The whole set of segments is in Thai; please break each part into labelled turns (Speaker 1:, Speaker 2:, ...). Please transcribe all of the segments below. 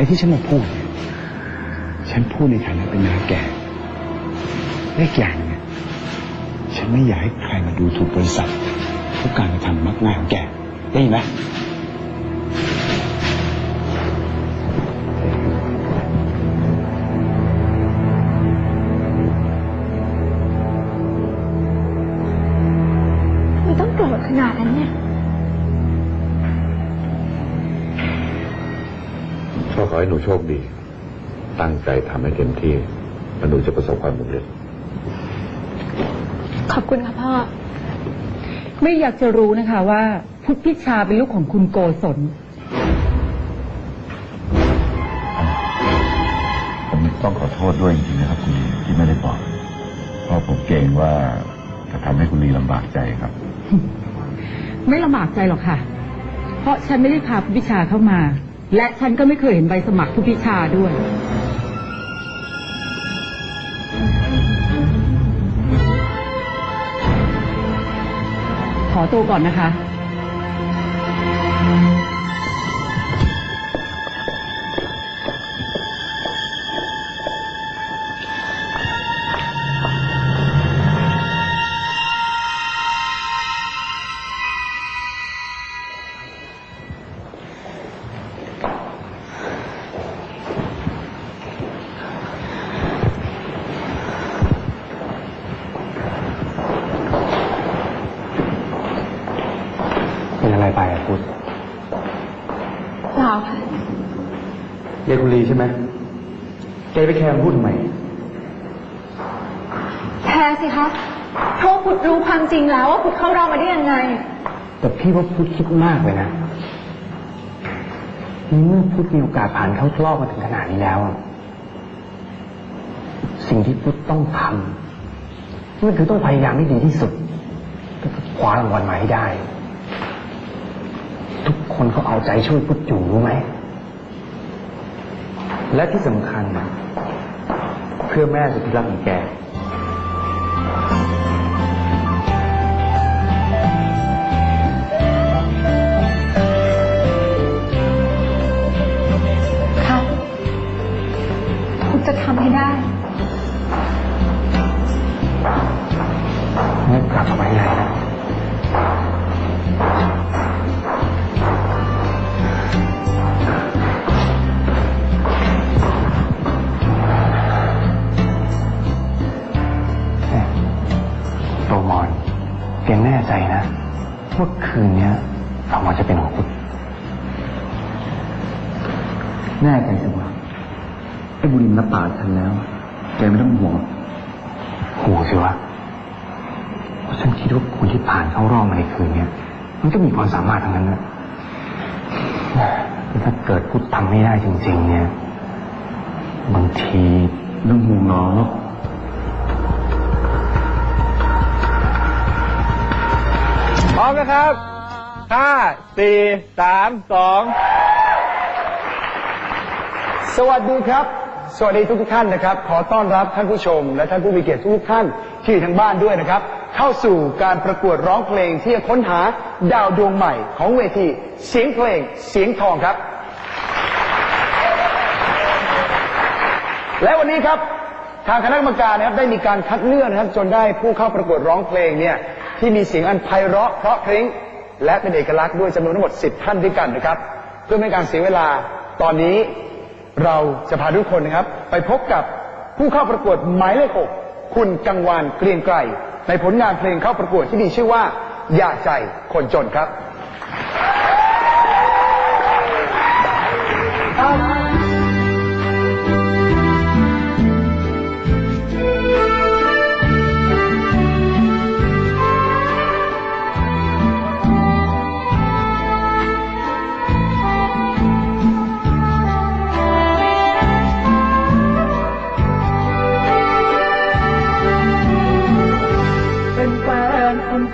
Speaker 1: อ้ที่ฉันมาพูดเนี่ยฉันพูดในฐานะเป็นน้าแกและอีกอย่างเนี่ยฉันไม่อยากให้ใครมาดูถูกบริษัทเพราะการกระทำมักง่ายของแกได้ยินไหม
Speaker 2: พ่อขอให้หนูโชคดี ตั้งใจทำให้เต็มที่แล้วหนูจะประสบความสำเร็จ
Speaker 3: ขอบคุณค่ะพ่อ
Speaker 4: ไม่อยากจะรู้นะคะว่า พุทธพิชาเป็นลูกของคุณโกศล
Speaker 2: ผมต้องขอโทษด้วยจริงๆนะครับคุณลีที่ไม่ได้บอก เพราะผมเกรงว่าจะทำให้คุณลีลำบากใจครับ
Speaker 4: ไม่ลำบากใจหรอกค่ะ เพราะฉันไม่ได้พาพุทธพิชาเข้ามา และฉันก็ไม่เคยเห็นใบสมัครผู้พิชาด้วย ขอตัวก่อนนะคะ
Speaker 1: เป็นอะไรไปอะพุทธ
Speaker 3: เปล่าค่ะ
Speaker 1: เรียกคุณลีใช่ไหมแกไปแคร์มันพูดทำไม
Speaker 3: แพ้สิคะเพราะว่าพุทธรู้ความจริงแล้วว่าพุทธเข้ารอบมาได้ยังไง
Speaker 1: แต่พี่ว่าพุทธคิดมากเลยนะในเมื่อพุทธมีโอกาสผ่านเข้ารอบมาถึงขนาดนี้แล้วอะสิ่งที่พุทธต้องทำนั่นคือต้องพยายามให้ดีที่สุดเพื่อคว้ารางวัลมาให้ได้ทุก คนเขาเอาใจช่วยพุทธอยู่รู้ไหม และที่สำคัญนะเพื่อแม่สุดที่รักของแก
Speaker 3: ใจ
Speaker 1: นะว่าคืนเนี้ยรางวัลจะเป็นของคุณแน่ใจสิวะไอ้บุรินรับปากฉันแล้ว แกไม่ต้องห่วงห่วงสิวะเพราะฉันคิดว่าคนที่ผ่านเข้ารอบมาในคืนเนี้ยมันก็มีความสามารถทั้งนั้นนะถ้าเกิดพูดทำไม่ได้จริง ๆ เนี่ย บางทีเรื่องห่วงน้อง
Speaker 5: ร้อมนะครับห้าสี่สามสองสวัสดีครับ สวัสดีทุกท่านนะครับ ขอต้อนรับท่านผู้ชม และท่านผู้มีเกียรติทุกท่านที่อยู่ทางบ้านด้วยนะครับ เข้าสู่การประกวดร้องเพลงที่จะค้นหาดาวดวงใหม่ของเวทีเสียงเพลงเสียงทองครับ และวันนี้ครับทางคณะกรรมการนะครับได้มีการคัดเลือกนะครับ จนได้ผู้เข้าประกวดร้องเพลงเนี่ย ที่มีเสียงอันไพเราะเพราะพริ้ง และเป็นเอกลักษณ์ด้วยจำนวนทั้งหมด 10 ท่านด้วยกันนะครับ เพื่อไม่ให้การเสียเวลาตอนนี้เราจะพาทุกคนนะครับ ไปพบกับผู้เข้าประกวดหมายเลขหกคุณกังวานเกรียงไกรในผลงานเพลงเข้าประกวดที่มีชื่อว่า อย่าใจคนจนครับ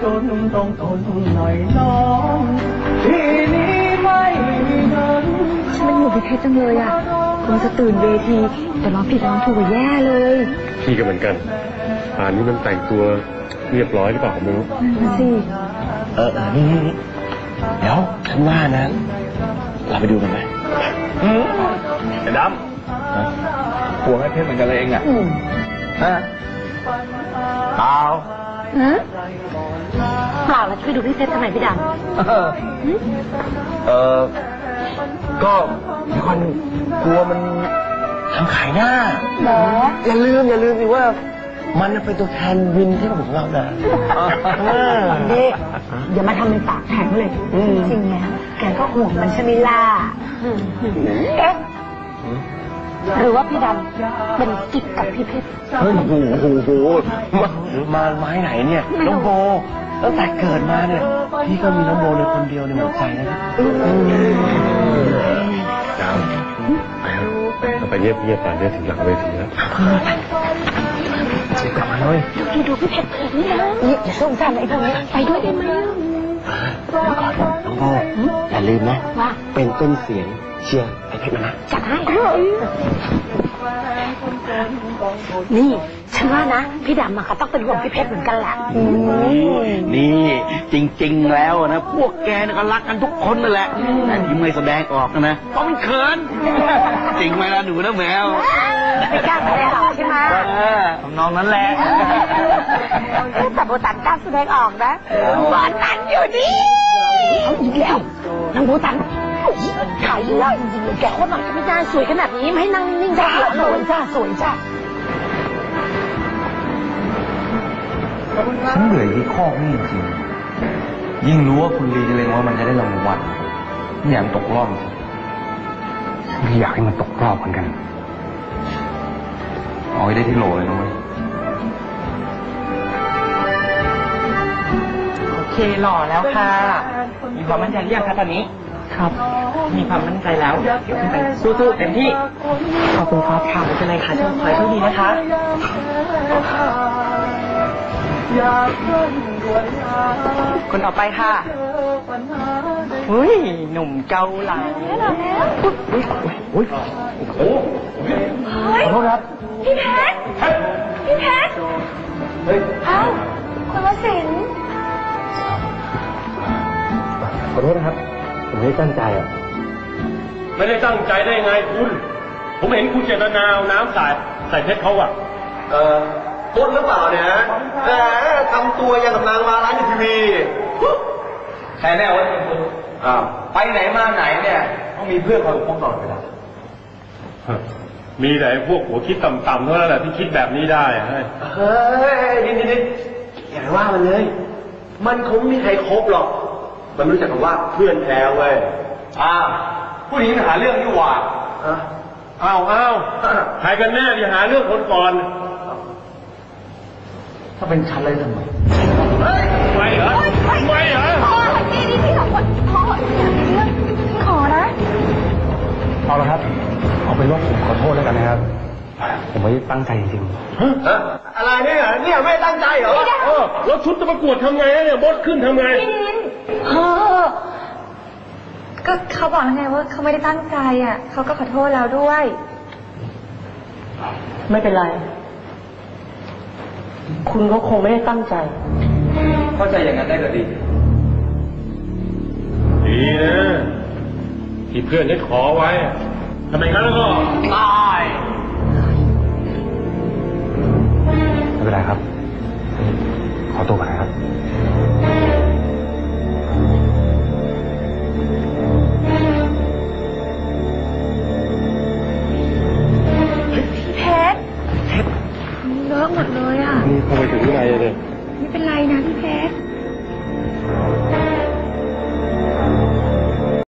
Speaker 6: นคนจนต้องทนหน่อยน้องทีนี้ไม่มีเงิน
Speaker 3: มันหงุดหงิดเพชรจังเลยอะคงจะตื่นเวทีแต่ร้องผิดร้องถูกกว่าแย่เลย
Speaker 7: พี่ก็เหมือนกันป่านนี้มันแต่งตัวเรียบร้อยหรือเปล่ามไม่รู้
Speaker 3: นั่นสิ
Speaker 1: เออเออนี่นี่นี่เดี๋ยวฉันว่านะเราไปดูกันไหม
Speaker 7: ไอ้ด
Speaker 8: ห่วงไอ้เพชรเหมือนกันเลยเองอะฮะเปล่า
Speaker 3: เปล่าแล้วช่วยดูพี่เพชรทำไมพี่ด
Speaker 8: เออเออก็มีคนกลัวมันทำขายหน้าำ
Speaker 3: หมอ
Speaker 8: อย่าลืมอย่าลืมสิว่า มันเป็นตัวแทนวินที่ของเรานะ
Speaker 3: เด็กอย่ามาทำเป็นปากแข็งเลยจริงๆแล้วแกก็ห่วงมันใช่ไหมล่ะเอ๊ะ หรือว่าพี่ดำเป็นกิ๊กกับพี่เพชร
Speaker 8: เฮ้ยโอ้โหโอ้โหมามาไม้ไหนเนี่ย น้องโบตั้งแต่เกิดมาเนี่ย พี่ก็มีน้องโบในคนเดียวในหัวใจนะำ
Speaker 7: ดำไปเถอะเราไปเงียบเงียบๆไปเดี๋ยวถึงหลังเวทีแล้ว
Speaker 8: เช็คกลับมาเลย
Speaker 3: ดูดูพี่เพชรนี่นะนี่อย่าสงสารไอ้พวกนี้ไปด้วยได้ไหม
Speaker 8: เดี๋ยวก่อนน้องโบอย่าลืมนะ
Speaker 3: ว่า
Speaker 8: เป็นต้นเสียง เชียร์ไอ้เพชรมานะ
Speaker 3: จัดให้นี่ฉันว่านะ พี่ดำอะค่ะต้องเป็นห่วงพี่เพชรเหมือนกันแหละ
Speaker 9: นี่จริงๆแล้วนะ พวกแกเนี่ยก็รักกันทุกคนนั่นแหละแต่ที่ไม่แสดงออกนะเพราะมันเขิน จริงไหมล่ะหนูนะแมว
Speaker 3: ไม่กล้าแสดงออกใช่ไหม
Speaker 9: เออทำนองนั้นแหละ
Speaker 3: แต่โบตันกล้าแสดงออกนะโบตันอยู่นี่เอาอีกแล้วนางโบตัน ขายเลยแกโคตรหนักไม่น่าสวยขนาดนี้ไม่ให้นั่งนิ่งๆจ้าสวยจ้าสวยจ้า
Speaker 8: ฉันเหนื่อยที่คอกนี่จริงๆยิ่งรู้ว่าคุณลีจะเลงว่ามันจะได้รางวัลไม่อยากให้มันตกรอบจริงฉันก็อยากให้มันตกรอบเหมือนกันเอาให้ได้ที่โหลเลยนะเว้ย
Speaker 10: โอเคหล่อแล้วค่ะมีความมั่นใจหรือยังคะตอนนี้ ครับ มีความมั่นใจแล้วเดี๋ยวขึ้นไปสู้ๆเต็มที่ ขอบคุณครับค่ะไม่เป็นไรค่ะโชคขอให้โชคดีนะคะคนต่อไปค่ะอุ้ยหนุ่มเกาหลีอุ้ยอุ้ยโอ้โห
Speaker 8: ขอโทษครับ
Speaker 3: พี่เพชรพี่เพชร
Speaker 8: เฮ้ย
Speaker 3: เอ้าคุณวสินทร์
Speaker 8: ขอโทษนะครับ ผมไม่ได้ตั้งใจอะ
Speaker 7: ไม่ได้ตั้งใจได้ไงคุณ ผมเห็นคุณเจตนาเอาน้ำใส่ใส่เพชรเขาอะ
Speaker 8: เออต้นหรือเปล่าเนี่ยแหมทำตัวอย่างกับนางมาร้านในทีวีใครแน่วะคุณอ้าวไปไหนมาไหนเนี่ยต้องมีเพื่อนคอยปกป้องตลอดเวลา
Speaker 7: มีแต่ไอ้พวกหัวคิดต่ำๆเท่านั้นแหละที่คิดแบบนี้ได้อะเฮ้ย
Speaker 8: เฮ้ยนิดนิดนิดอย่าไปว่ามันเลย มันคงไม่มีใครครบหรอก มันไม่รู้จักคำว่าเพื่อนแท้เว้ยอ้าวผู้หญิงหาเรื่องนี่หว่าอะ
Speaker 7: อ้าวอ้าวใครกันแน่ที่หาเรื่องคนก่อน
Speaker 8: ถ้าเป็นฉันเลยทำไม
Speaker 7: ไม่เหรอไม่เหรอ
Speaker 3: พ่อนี่นี่พี่สองคนพ่ออย่ามีเรื่องพี่ขอนะ
Speaker 8: เอาละครับ เอาเป็นว่าผมขอโทษแล้วกันนะครับ ผมไม่ได้ตั้งใจจริงๆอะไรเนี่ยเนี่ยไม่ตั้งใจเหรอ
Speaker 7: เออแล้วชุดจะประกวดทำไงอะเนี่ยบดขึ้นทำไง
Speaker 3: เออก็เขาบอกแล้วไงว่าเขาไม่ได้ตั้งใจอะเขาก็ขอโทษแล้วด้วย
Speaker 10: ไม่เป็นไร คุณก็คงไม่ได้ตั้งใจ
Speaker 8: เข้าใจอย่างนั้นได้ก็ดี
Speaker 7: ดีนะที่เพื่อนได้ขอไว้ทำไมงั้นแล้วก็ตาย
Speaker 8: ไม่เป็นไรครับ ขอตัวก่อนนะครับ